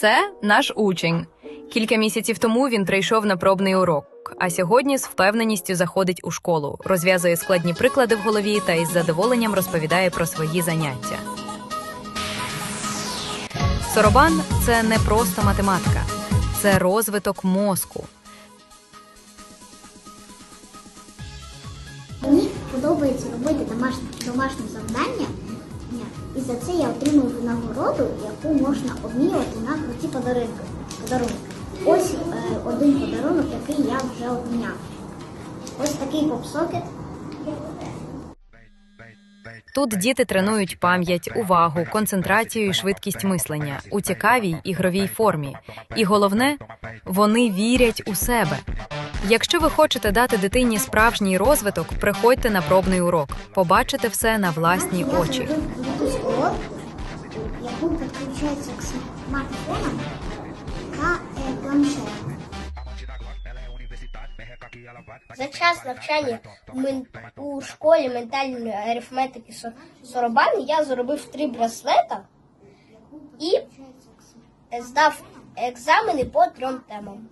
Це наш учень. Кілька місяців тому він прийшов на пробний урок, а сьогодні з впевненістю заходить у школу, розв'язує складні приклади в голові та із задоволенням розповідає про свої заняття. Соробан це не просто математика, це розвиток мозку. Мені подобається робити домашні, домашні завдання, і за це я отримую винагороду, яку можна обмінювати на круті подарунки. подарунки. Ось е, один подарунок, який я вже обміняв. Ось такий попсокет. Тут діти тренують пам'ять, увагу, концентрацію і швидкість мислення у цікавій ігровій формі. І головне, вони вірять у себе. Якщо ви хочете дати дитині справжній розвиток, приходьте на пробний урок, побачите все на власні очі. яку. За час навчання у школі ментальної арифметики Со- Соробан я зробив три браслета і здав екзамени по трьом темам.